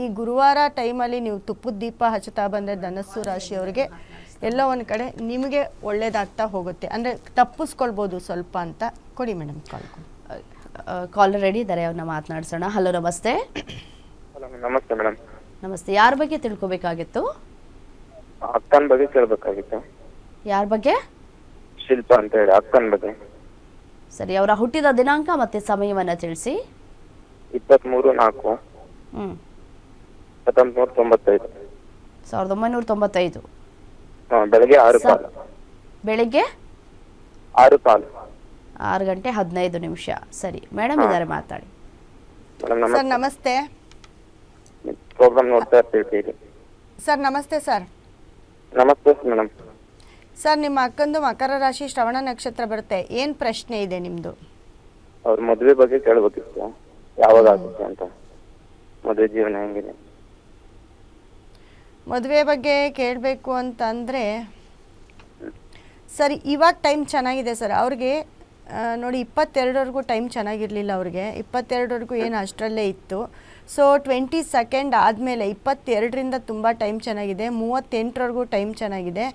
ಈ ಗುರುವಾರ ಟೈಮಲ್ಲಿ ನೀವು ತುಪ್ಪದ ದೀಪ ಹಚ್ಚುತ್ತಾ ಬಂದರೆ ಧನಸ್ಸು ರಾಶಿಯವರಿಗೆ ಎಲ್ಲ ಒಂದು ಕಡೆ ನಿಮಗೆ ಒಳ್ಳೇದಾಗ್ತಾ ಹೋಗುತ್ತೆ. ಅಂದರೆ ತಪ್ಪಿಸ್ಕೊಳ್ಬೋದು ಸ್ವಲ್ಪ ಅಂತ ಕೊಡಿ madam call call caller ready ಇದ್ದಾರೆ ಅವ್ರನ್ನ ಮಾತನಾಡ್ಸೋಣ. ಹಲೋ ನಮಸ್ತೆ. ಹಲೋ ನಮಸ್ತೆ ಮೇಡಮ್. ನಮಸ್ತೆ. ಯಾರ ಬಗ್ಗೆ ತಿಳ್ಕೊಬೇಕಾಗಿತ್ತು? ಅಕ್ಕನ ಬಗ್ಗೆ ಕೇಳಬೇಕಾಗಿತ್ತು. ಯಾರ ಬಗ್ಗೆ? ಶಿಲ್ಪ ಅಂತ ಹೇಳಿ ಅಕ್ಕನ ಬಗ್ಗೆ. ಸರಿ ಅವರ ಹುಟ್ಟಿದ ದಿನಾಂಕ ಮತ್ತೆ ಸಮಯವನ್ನ ತಿಳಿಸಿ. ಇಪ್ಪತ್ತ್ಮೂರು ನಾಲ್ಕು. ಹ್ಞೂ ಹತ್ತೊಂಬತ್ತು ನೂರ ತೊಂಬತ್ತೈದು ಸಾವಿರದ ಒಂಬೈನೂರ ತೊಂಬತ್ತೈದು. ಹಾಂ ಬೆಳಗ್ಗೆ ಆರು ಬೆಳಿಗ್ಗೆ? ಪಾಲು ಆರು ಗಂಟೆ ಹದಿನೈದು ನಿಮಿಷ. ಸರಿ ಮೇಡಮ್ ಇದ್ದಾರೆ ಮಾತಾಡಿ. ಮೇಡಮ್ ಸರ್ ನಮಸ್ತೆ. ನಮಸ್ತೆ. ಪ್ರೋಗ್ರಾಮ್ ನೋಡ್ತಾ ಇರ್ತೀವಿ ಸರ್ ನಮಸ್ತೆ ಸರ್. ನಮಸ್ತೆ ಮೇಡಮ್. ಸರ್ ನಿಮ್ಮ ಅಕ್ಕಂದು ಮಕರ ರಾಶಿ ಶ್ರವಣ ನಕ್ಷತ್ರ ಬರುತ್ತೆ. ಏನು ಪ್ರಶ್ನೆ ಇದೆ ನಿಮ್ಮದು ಅವ್ರ ಮದುವೆ ಬಗ್ಗೆ ಕೇಳಬೇಕಿತ್ತು. ಯಾವಾಗ ಆಗುತ್ತೆ ಅಂತ. ಮದುವೆ ಜೀವನ ಹೆಂಗಿದೆ? ಮದುವೆ ಬಗ್ಗೆ ಕೇಳಬೇಕು ಅಂತಂದರೆ, ಸರಿ, ಇವಾಗ ಟೈಮ್ ಚೆನ್ನಾಗಿದೆ ಸರ್. ಅವ್ರಿಗೆ ನೋಡಿ ಇಪ್ಪತ್ತೆರಡವರೆಗೂ ಟೈಮ್ ಚೆನ್ನಾಗಿರಲಿಲ್ಲ ಅವ್ರಿಗೆ. ಇಪ್ಪತ್ತೆರಡವರೆಗೂ ಏನು ಅಷ್ಟರಲ್ಲೇ ಇತ್ತು. ಸೊ ಟ್ವೆಂಟಿ ಸೆಕೆಂಡ್ ಆದಮೇಲೆ ಇಪ್ಪತ್ತೆರಡರಿಂದ ತುಂಬ ಟೈಮ್ ಚೆನ್ನಾಗಿದೆ. ಮೂವತ್ತೆಂಟರವರೆಗೂ ಟೈಮ್ ಚೆನ್ನಾಗಿದೆ.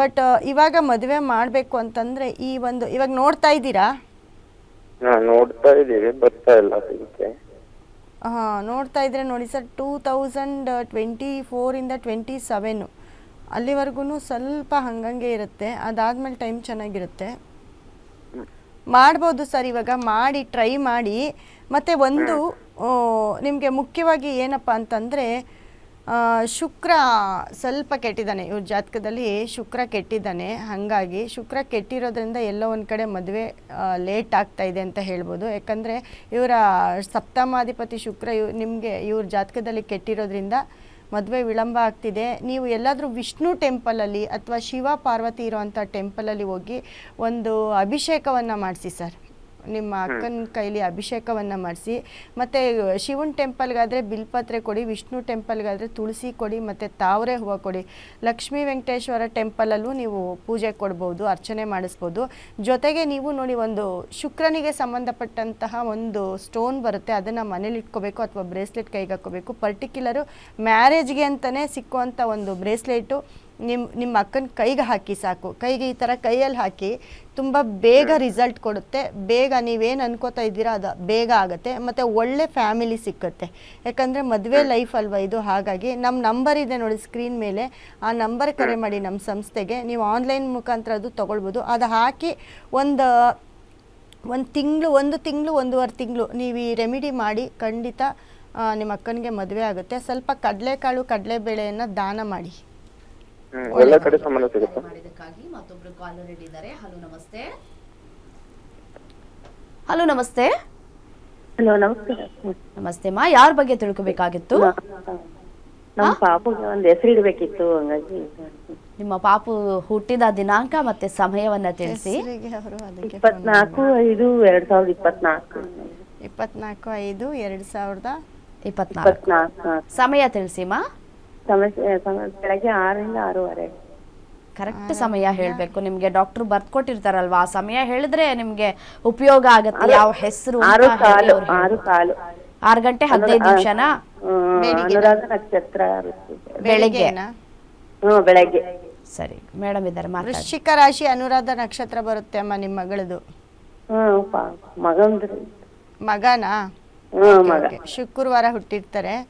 ಬಟ್ ಇವಾಗ ಮದುವೆ ಮಾಡಬೇಕು ಅಂತಂದರೆ ಈ ಒಂದು, ಇವಾಗ ನೋಡ್ತಾ ಇದ್ದೀರಾ? ನೋಡ್ತಾ ಇದ್ದೀವಿ. ಬರ್ತಾ ಇಲ್ಲ ಅದಕ್ಕೆ. ಹಾಂ ನೋಡ್ತಾ ಇದ್ರೆ ನೋಡಿ ಸರ್ ಟೂ ತೌಸಂಡ್ ಟ್ವೆಂಟಿ ಫೋರಿಂದ ಟ್ವೆಂಟಿ ಸೆವೆನು ಅಲ್ಲಿವರೆಗೂ ಸ್ವಲ್ಪ ಹಂಗಂಗೆ ಇರುತ್ತೆ. ಅದಾದಮೇಲೆ ಟೈಮ್ ಚೆನ್ನಾಗಿರುತ್ತೆ. ಮಾಡ್ಬೋದು ಸರ್ ಇವಾಗ ಮಾಡಿ ಟ್ರೈ ಮಾಡಿ. ಮತ್ತೆ ಒಂದು ನಿಮಗೆ ಮುಖ್ಯವಾಗಿ ಏನಪ್ಪ ಅಂತಂದರೆ ಶುಕ್ರ ಸ್ವಲ್ಪ ಕೆಟ್ಟಿದ್ದಾನೆ. ಇವ್ರ ಜಾತಕದಲ್ಲಿ ಶುಕ್ರ ಕೆಟ್ಟಿದ್ದಾನೆ. ಹಾಗಾಗಿ ಶುಕ್ರ ಕೆಟ್ಟಿರೋದ್ರಿಂದ ಎಲ್ಲೋ ಒಂದು ಕಡೆ ಮದುವೆ ಲೇಟ್ ಆಗ್ತಾ ಇದೆ ಅಂತ ಹೇಳ್ಬೋದು. ಯಾಕಂದರೆ ಇವರ ಸಪ್ತಮಾಧಿಪತಿ ಶುಕ್ರ ಇವ್, ನಿಮಗೆ ಇವ್ರ ಜಾತಕದಲ್ಲಿ ಕೆಟ್ಟಿರೋದ್ರಿಂದ ಮದುವೆ ವಿಳಂಬ ಆಗ್ತಿದೆ. ನೀವು ಎಲ್ಲಾದರೂ ವಿಷ್ಣು ಟೆಂಪಲಲ್ಲಿ ಅಥವಾ ಶಿವ ಪಾರ್ವತಿ ಇರೋವಂಥ ಟೆಂಪಲಲ್ಲಿ ಹೋಗಿ ಒಂದು ಅಭಿಷೇಕವನ್ನು ಮಾಡಿಸಿ ಸರ್. ನಿಮ್ಮ ಅಕ್ಕನ ಕೈಲಿ ಅಭಿಷೇಕವನ್ನು ಮಾಡಿಸಿ ಮತ್ತು ಶಿವನ ಟೆಂಪಲ್ಗಾದರೆ ಬಿಲ್ಪತ್ರೆ ಕೊಡಿ ವಿಷ್ಣು ಟೆಂಪಲ್ಗಾದರೆ ತುಳಸಿ ಕೊಡಿ ಮತ್ತು ತಾವರೆ ಹೂವು ಕೊಡಿ. ಲಕ್ಷ್ಮೀ ವೆಂಕಟೇಶ್ವರ ಟೆಂಪಲಲ್ಲೂ ನೀವು ಪೂಜೆ ಕೊಡ್ಬೋದು ಅರ್ಚನೆ ಮಾಡಿಸ್ಬೋದು. ಜೊತೆಗೆ ನೀವು ನೋಡಿ ಒಂದು ಶುಕ್ರನಿಗೆ ಸಂಬಂಧಪಟ್ಟಂತಹ ಒಂದು ಸ್ಟೋನ್ ಬರುತ್ತೆ ಅದನ್ನು ಮನೇಲಿ ಇಟ್ಕೋಬೇಕು ಅಥವಾ ಬ್ರೇಸ್ಲೆಟ್ ಕೈಗೆ ಹಾಕೋಬೇಕು ಪರ್ಟಿಕ್ಯುಲರು ಮ್ಯಾರೇಜ್ಗೆ ಅಂತಲೇ ಸಿಕ್ಕುವಂಥ ಒಂದು ಬ್ರೇಸ್ಲೆಟು. ನಿಮ್ಮ ನಿಮ್ಮ ಅಕ್ಕನ ಕೈಗೆ ಹಾಕಿ ಸಾಕು. ಕೈಗೆ ಈ ಥರ ಕೈಯಲ್ಲಿ ಹಾಕಿ ತುಂಬ ಬೇಗ ರಿಸಲ್ಟ್ ಕೊಡುತ್ತೆ. ಬೇಗ ನೀವೇನು ಅನ್ಕೋತಾ ಇದ್ದೀರಾ ಅದು ಬೇಗ ಆಗುತ್ತೆ. ಮತ್ತು ಒಳ್ಳೆ ಫ್ಯಾಮಿಲಿ ಸಿಕ್ಕುತ್ತೆ. ಯಾಕಂದರೆ ಮದುವೆ ಲೈಫ್ ಅಲ್ವಾ ಇದು? ಹಾಗಾಗಿ ನಮ್ಮ ನಂಬರ್ ಇದೆ ನೋಡಿ ಸ್ಕ್ರೀನ್ ಮೇಲೆ. ಆ ನಂಬರ್ ಕರೆ ಮಾಡಿ ನಮ್ಮ ಸಂಸ್ಥೆಗೆ. ನೀವು ಆನ್ಲೈನ್ ಮುಖಾಂತರ ಅದು ತೊಗೊಳ್ಬೋದು. ಅದು ಹಾಕಿ ಒಂದು ಒಂದು ತಿಂಗಳು ಒಂದು ತಿಂಗಳು ಒಂದೂವರೆ ತಿಂಗಳು ನೀವು ಈ ರೆಮಿಡಿ ಮಾಡಿ ಖಂಡಿತ ನಿಮ್ಮ ಅಕ್ಕನಿಗೆ ಮದುವೆ ಆಗುತ್ತೆ. ಸ್ವಲ್ಪ ಕಡಲೆಕಾಳು ಕಡಲೆಬೇಳೆಯನ್ನು ದಾನ ಮಾಡಿ. ಎಲ್ಲ ಕಡೆ ಸಂಬಂಧ ಸಿಗುತ್ತೆ. ಮತ್ತೊಬ್ಬರು ಮತ್ತೊಬ್ರು ಕಾಲರ್ ಇದ್ದಾರೆ ಹಲೋ ನಮಸ್ತೆ. ಹಲೋ ನಮಸ್ತೆ. ಹಲೋ ನಮಸ್ಕಾರ ನಮಸ್ತೆ ಮಾ ಯಾರ ಬಗ್ಗೆ ತಿಳ್ಕೊಬೇಕಾಗಿತ್ತು? ನಮ್ಮ ಪಾಪುಗೆ ಒಂದು ಹೆಸರು ಇಡಬೇಕಿತ್ತು ಹಂಗಾಗಿ. ನಿಮ್ಮ ಪಾಪು ಹುಟ್ಟಿದ ದಿನಾಂಕ ಮತ್ತೆ ಸಮಯವನ್ನ ತಿಳಿಸಿ. ಹೆಸರಿಗೆ ಅವರು ಅದಕ್ಕೆ ಇಪ್ಪತ್ನಾಲ್ಕು ಐದು ಎರಡ್ ಸಾವಿರದ ಇಪ್ಪತ್ನಾಲ್ಕು. ಇಪ್ಪತ್ನಾಲ್ಕು ಐದು ಎರಡು ಸಾವಿರದ ಇಪ್ಪತ್ನಾಲ್ಕು. ಇಪ್ಪತ್ನಾಲ್ಕು. ಸಮಯ ತಿಳಿಸಿ ಮಾ. ಸಮಸ್ಯೆ ಸಮ- ಬೆಳಗ್ಗೆ ಆರರಿಂದ ಆರೂವರೆ. ಕರೆಕ್ಟ್ ಸಮಯ ಹೇಳ್ಬೇಕು. ನಿಮ್ಗೆ ಡಾಕ್ಟರ್ ಬರ್ಕೊಟ್ಟಿರ್ತಾರಲ್ವಾ ಆ ಸಮಯ ಹೇಳಿದ್ರೆ ನಿಮ್ಗೆ ಉಪಯೋಗ ಆಗತ್ತೆ. ಯಾವ ಹೆಸರು ಆರು ಕಾಲು ಆರು ಕಾಲು. ಆರು ಗಂಟೆ ಹದಿನೈದು ನಿಮಿಷನಾ? ಹ್ಮ್, ಅನುರಾಧ ನಕ್ಷತ್ರ ಬರುತ್ತೆ. ಬೆಳಿಗ್ಗೆ ಬೆಳಿಗ್ಗೆನಾ? ಹ್ಮ್ ಬೆಳಗ್ಗೆ. ಸರಿ ಮೇಡಮ್ ಇದ್ದಾರೆ ಮಾತಾಡಿ. ವೃಶ್ಚಿಕ ರಾಶಿ ಅನುರಾಧ ನಕ್ಷತ್ರ ಬರುತ್ತೆ ಅಮ್ಮ ನಿಮ್ಮ ಮಗಳದು. ಹ್ಮ್ ಪಾ ಮಗಂದ್ರಿ ಮಗನಾ? ಹ್ಮ್ ಮಗ. ಶುಕ್ರವಾರ ಹುಟ್ಟಿರ್ತಾರೆ.